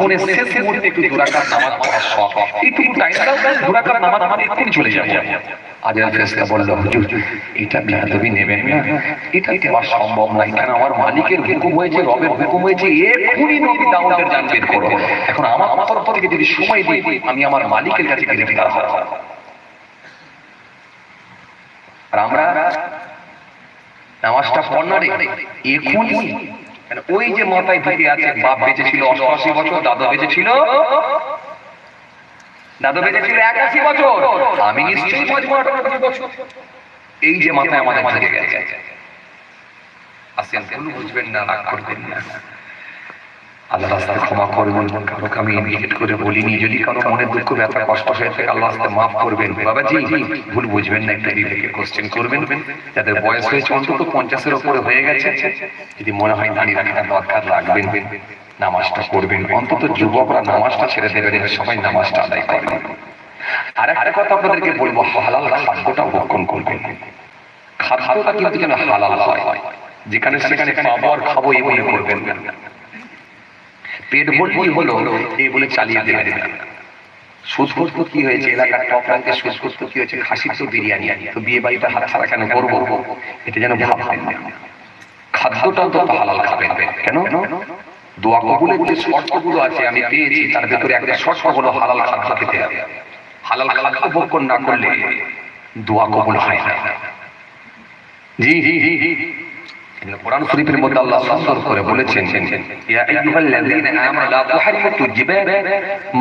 মনে শেষ মুহূর্তে একটু দুরাকাত নামাজ পড়ার শখ। এইটুকু টাইম দাও দুরাকাত নামাজ আমার এক্ষুনি চলে যাব। আজের ফেসলা বলল, হুজুর, এটা বিহাদবি নেবেন না। এটা দেওয়া সম্ভব নয় কারণ আমার মালিকের হুকুম হয়েছে, রবের হুকুম হয়েছে। এক্ষুনি নবী দাউদের জান বের করো। এখন আমার তরফ থেকে যদি সময় দিই, আমি আমার মালিকের কাছে গ্রেফতার হব। আর আমরা নামাজটা পড়না রে এখনই ওই যে মাথায় থেকে আছে, বাপ বেঁচে ছিল অষ্টআশি বছর, দাদা বেঁচে ছিল দাদু বেঁচে ছিল একাশি বছর। আমি নিশ্চয়ই বাঁচবো আটানব্বই বছর এই যে মাথায় আমাদের থেকে গেছে। আসেন ভুল বুঝবেন না, রাগ করবেন না। আল্লাহ রাস্তায় ক্ষমা করবেন। কারোকে আমি ইন্ডিকেট করে বলিনি, যদি কারও মনে দুঃখ, ব্যথা, কষ্ট হয়ে থাকে, আল্লাহ রাস্তায় মাফ করবেন। ভুল বুঝবেন না, একটা কোশ্চেন করবেন। যাদের বয়স হয়েছে, অন্তত পঞ্চাশের ওপরে হয়ে গেছে। যদি মনে হয় দাঁড়িয়ে দরকার, রাখবেন। নামাজটা করবেন অন্তত যুবকরা নামাজটা ছেড়ে দেবেন সবাই নামাজটা আদায় করবেন। আর একটা কথা আপনাদেরকে বলব, হালাল খাদ্যটা ভক্ষণ করবেন। খাদ্যটা কিন্তু যেন হালাল হয়। যেখানে সেখানে পাবো আর খাব, এই করবেন না। পেট ভর্তি হলো, এই বলে চালিয়ে দেবেন সুদ করতো কি হয়েছে? এলাকার টপ র্যাঙ্কের সুদ করতো কি হয়েছে? খাসির তো বিরিয়ানি। তো বিয়ে বাড়িটা হাত ছাড়া কেন করব? এটা যেন ভাববেন না। খাদ্যটা তো হালাল খাবেন কেন? দোয়া কবুলের যে শর্তগুলো আছে, আমি পেয়েছি, তার ভেতরে একটা শর্ত হলো হালাল খাদ্য খেতে হবে। হালাল খাদ্য ভক্ষণ না করলে দোয়া কবুল হয় না। জি জি জি। জি কোরআন শরীফের মধ্যে আল্লাহ সুন্দর করে বলেছেন, ইয়া আইয়ুহাল্লাযীনা আমানু লা তুহারিমু তুজিবা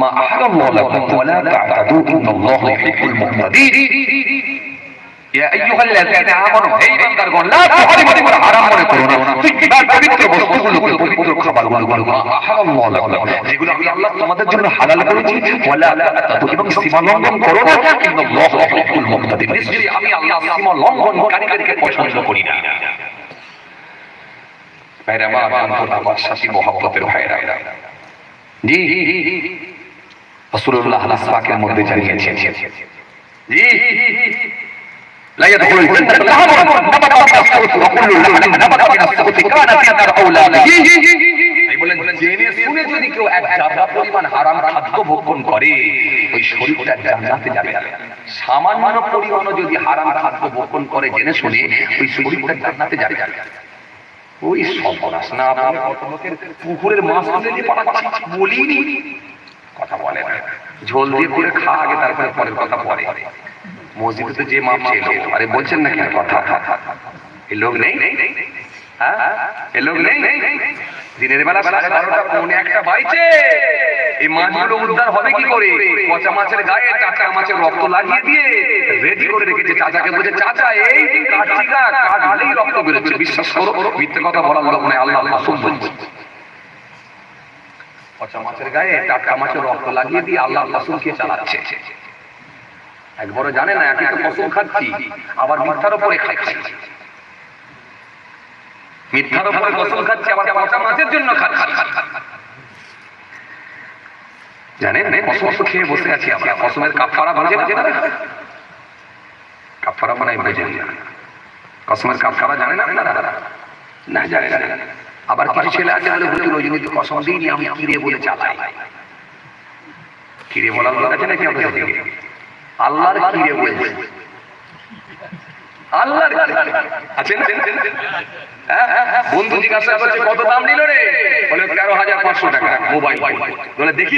মা আহারাল্লাহু লাকুম ওয়া লা তা'তাদু ইন্নাল্লাহা ইউহিব্বুল মুহতাদিন ইয়া আইয়ুহাল্লাযীনা আমানু, হে ইমানদারগণ, লা তুহারিমু তোমরা হারাম মনে করো না। তুজিবা পবিত্র বস্তুগুলোকে পবিত্র খাবারগুলো মা আহারাল্লাহু লাকুম যেগুলো আমি আল্লাহ তোমাদের জন্য হালাল করেছি, ওয়া লা তা'তাদু এবং সীমা লঙ্ঘন করো না, ইন্নাল্লাহা ইউহিব্বুল মুহতাদিন নিশ্চয়ই আমি আল্লাহ সীমা লঙ্ঘনকারীদেরকে পছন্দ করি না। ভাইরা আমার বন্ধুরা আমার সাথী মহব্বতের ভাইরা জি রাসূলুল্লাহ পাকের মধ্যে জানিয়েছেন জি لا يدخل الجنة لعمر نبت من الصوت وكل لحم نبت من الصوت كان في النار أولى به বলেন জেনে শুনে যদি কেউ এক জায়গা পরিমাণ হারাম খাদ্য ভক্ষণ করে ওই শরীরটা জান্নাতে যাবে সামান্য পরিমাণও যদি হারাম খাদ্য ভক্ষণ করে জেনে শুনে ওই শরীরটা জান্নাতে যাবে ওই সর্বনাশ না পুকুরের মাছ তুলে দিয়ে পাঠাচ্ছি বলিনি কথা বলে না। ঝোল দিয়ে করে খা আগে, তারপরে পরের কথা পরে মসজিদে তো যে মাপ ছিল আরে বলছেন না কেন কথা? এই লোক নেই? হ্যাঁ? এ লোক নেই? দিনের বেলা সাড়ে বারোটা, পৌনে একটা বাইছে এই মাছগুলো উদ্ধার হবে কি করে? পচা মাছের গায়ে টাটকা মাছের রক্ত লাগিয়ে দিয়ে রেডি করে রেখেছে চাচাকে বলছে, চাচা, এই কাটলেই রক্ত বেরোচ্ছে। বিশ্বাস করো, মিথ্যে কথা বলার লোক নয়, আল্লাহ পচা মাছের গায়ে টাটকা মাছের রক্ত লাগিয়ে দিয়ে আল্লাহ মাসুমকে চালাচ্ছে? একবারও জানে না তো কসম খাচ্ছি, আবার মিথ্যার উপরে খাচ্ছি। মিথ্যার উপরে কসম খাচ্ছি, আবার পচা মাছের জন্য খাচ্ছি। জানেন? কসম তো খেয়ে বসে আছি আমরা। কসমের কাপড়া বাজে বাজে না কাপড়া বোঝেন না কসমের কাপড়া জানে না না জানে না। আবার কিছু ছেলে আছে বলে হুজুর ওই জন্য কসম দিইনি, আমি কিরে বলে চালাই? কিরে বলার লোক আছে নাকি আপনাদের থেকে আল্লাহর কিরে বলছে? আল্লাহর আছে না? বন্ধু জিজ্ঞাসা করছে, কত দাম নিল রে? বলে, তেরো হাজার পাঁচশো টাকা, মোবাইল। বলে, দেখি।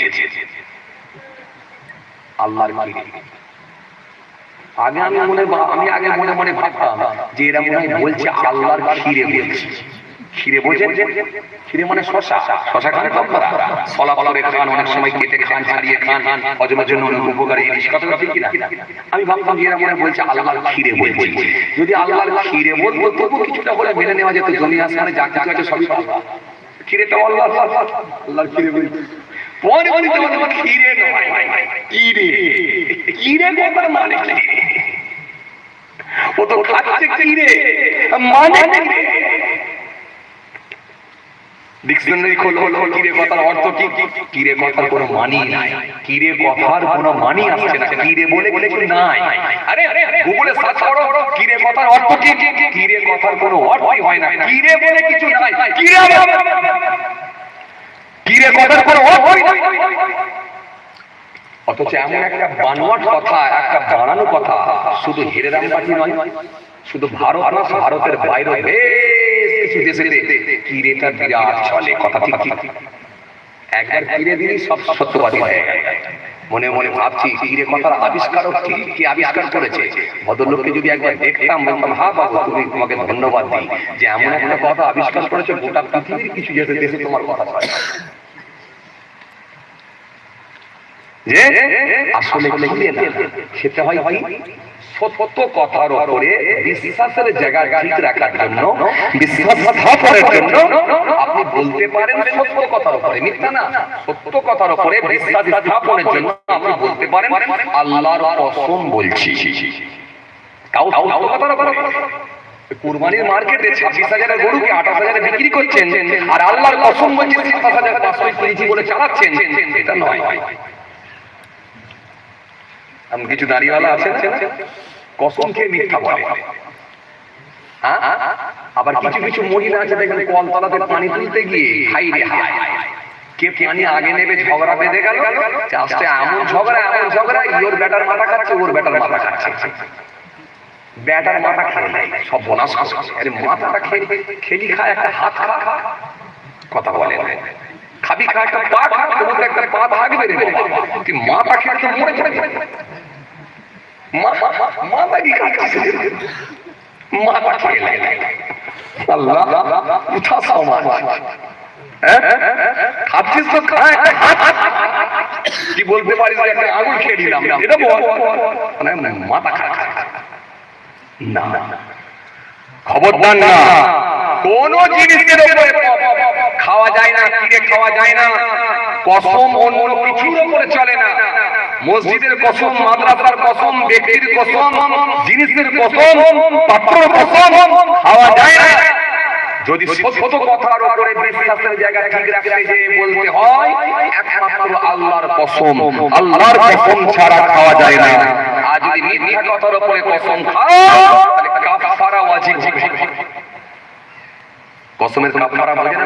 আল্লাহর আমি ভাবতাম যে এরা মনে বলছে আল্লাহর খিরে বলছে। বলছে আল্লাহর খিরে বলছে। যদি আল্লাহর খিরে বলতো, তবু কিছুটা বলে মেনে নেওয়া যেত, জমি আসমানে যা আছে সবই তো আল্লাহ আল্লাহর খিরে পরবর্তীতে বলব খিরে নয় কিরে কিরে কথার মানে ও তো খাচ্ছে কিরে মানে ডিকশনারি খোলো কিরে কথার অর্থ কি কিরে কথার কোনো মানি নাই কিরে কথার কোনো মানি আসছে না কিরে বলে কিছু নাই আরে গুগলে সার্চ করো কিরে কথার অর্থ কি কিরে কথার কোনো অর্থই হয় না কিরে বলে কিছু নাই কিরে কিরে কথার কোনো অর্থই নাই এমন একটা বানোয়াট কথা, একটা বানানো কথা, শুধু নয়, শুধু ভারত না, ভারতের বাইরে বেশ কিছু দেশে বিরাট চলে কথা ঠিক একবার কিরে দিলেই সব সত্যবাদী হয়ে মনে মনে ভাবছি, কিরে কথার আবিষ্কারক আবিষ্কার করেছে? ভদ্রলোককে যদি একবার দেখতাম, বলতাম, হা, বাবু, তুমি তোমাকে ধন্যবাদ দিই যে এমন একটা কথা আবিষ্কার করেছে, গোটা পৃথিবীর কিছু দেশে দেশে তোমার কথা চলে যে আপনি বলতে পারেন সত্য কথার উপরে। স্থাপনের জন্য আপনি বলতে পারেন বলছি। কুরবানির মার্কেটে ছাব্বিশ হাজারের গরুকে আঠাশ হাজারে বিক্রি করছেন আর আল্লাহর কসম বলছি সাতাশ হাজার পাঁচশো বলে চালাচ্ছেন, এটা নয়। এমন কিছু দাঁড়িয়েওয়ালা আছে কসম খেয়ে মিথ্যা বলে। হ্যাঁ? আবার কিছু কিছু মহিলা আছে দেখেন কলতলাতে পানি তুলতে গিয়ে হাই রে কে পানি আগে নেবে ঝগড়া বেঁধে গেল? লাস্টে এমন ঝগড়া এমন ঝগড়া ইওর ব্যাটার মাথা খাচ্ছে ওর ব্যাটার মাথা খাচ্ছে। ব্যাটার মাথা খেয়ে নেয় সব বোনাস আরে মাথাটা খেয়ে খেলি খায় একটা হাত খা। কথা বলে খাবি খা একটা পা খা তোমার তো একটা পা রে বাবা। তুই মাথা খেয়ে মরে যাবে মা- মা- মা- কি। আল্লাহ উঠা হ্যাঁ? তো। কি বলতে পারিস যে একটা আঙুল খেয়ে এটা বল। মানে মাথা খা না। খবরদার না। কোন জিনিসের উপরে খাওয়া যায় না কিনে খাওয়া যায় না। কসম অন্য কিছুর উপরে চলে না। মসজিদের কসম, মাদ্রাসার কসম, ব্যক্তির কসম, জিনিসের কসম, পাত্রর কসম খাওয়া যায় না। যদি সত্য কথার উপরে বিশ্বাসের জায়গা ঠিক রাখতে যে বলতে হয়, একমাত্র আল্লাহর কসম আল্লাহর কসম ছাড়া খাওয়া যায় না। আর যদি মিথ্যা কথার উপরে কসম খাও, তাহলে কাফারা ওয়াজিব কসমের কাফারা বলে না?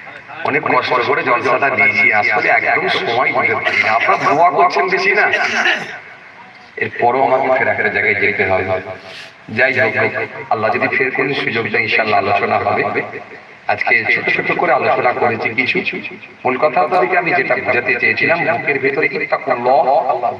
অনেক কষ্ট করে জলসাটা দিয়েছি, আসলে একদম সময় দিতে পারি না। দোয়া করছেন বেশি না। এরপরও আমাকে ফেরা ফেরা জায়গায় যেতে হবে। যাই যাই যাই আল্লাহ যদি ফের কোনো সুযোগ দেয় ইনশাল্লাহ আলোচনা হবে। আজকে ছোট ছোট করে আলোচনা করেছি কিছু। মূল কথা আমি যেটা বোঝাতে চেয়েছিলাম, মুখের ভেতরে আল্লাহ